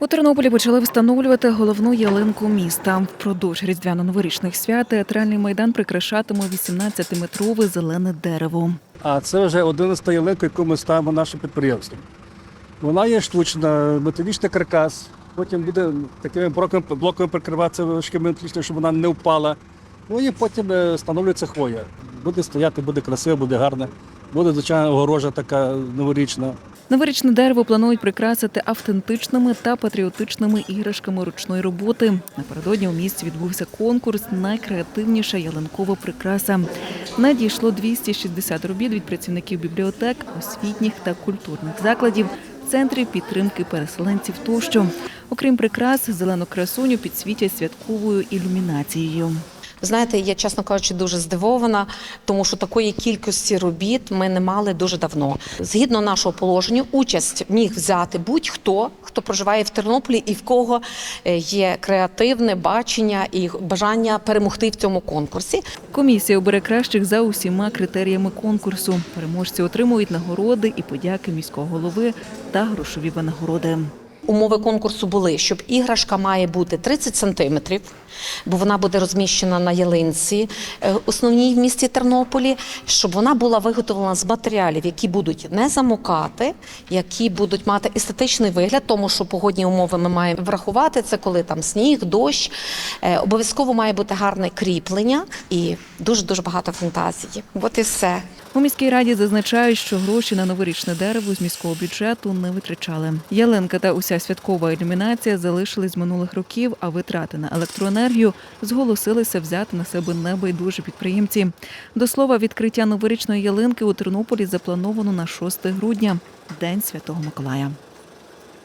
У Тернополі почали встановлювати головну ялинку міста. Впродовж різдвяно-новорічних свят театральний майдан прикрашатиме 18-метрове зелене дерево. А це вже 11 ялинка, яку ми ставимо нашим підприємством. Вона є штучна, металічний каркас. Потім буде такими блоками, прикриватися металічними, щоб вона не впала. Ну і потім е, встановлюється хвоя. Буде стояти, буде красиво, буде гарно. Буде, звичайно, огорожа така новорічна. Новорічне дерево планують прикрасити автентичними та патріотичними іграшками ручної роботи. Напередодні у місті відбувся конкурс Найкреативніша ялинкова прикраса. Надійшло 260 робіт від працівників бібліотек, освітніх та культурних закладів, центрів підтримки переселенців тощо. Окрім прикрас, зелену красуню підсвітять святковою ілюмінацією. Знаєте, я чесно кажучи, дуже здивована, тому що такої кількості робіт ми не мали дуже давно. Згідно нашого положення, участь міг взяти будь-хто, хто проживає в Тернополі і в кого е, є креативне бачення і бажання перемогти в цьому конкурсі. Комісія обере кращих за усіма критеріями конкурсу. Переможці отримують нагороди і подяки міського голови та грошові винагороди. Умови конкурсу були, щоб іграшка має бути 30 сантиметрів, бо вона буде розміщена на ялинці е, основній в місті Тернополі, щоб вона була виготовлена з матеріалів, які будуть не замокати, які будуть мати естетичний вигляд, тому що погодні умови ми маємо врахувати. Це коли там сніг, дощ. Е, Обов'язково має бути гарне кріплення і дуже дуже багато фантазії. От і все. У міській раді зазначають, що гроші на новорічне дерево з міського бюджету не витрачали. Ялинка та уся святкова ілюмінація залишились з минулих років, а витрати на електроенергію зголосилися взяти на себе небайдужі підприємці. До слова, відкриття новорічної ялинки у Тернополі заплановано на 6 грудня, День Святого Миколая.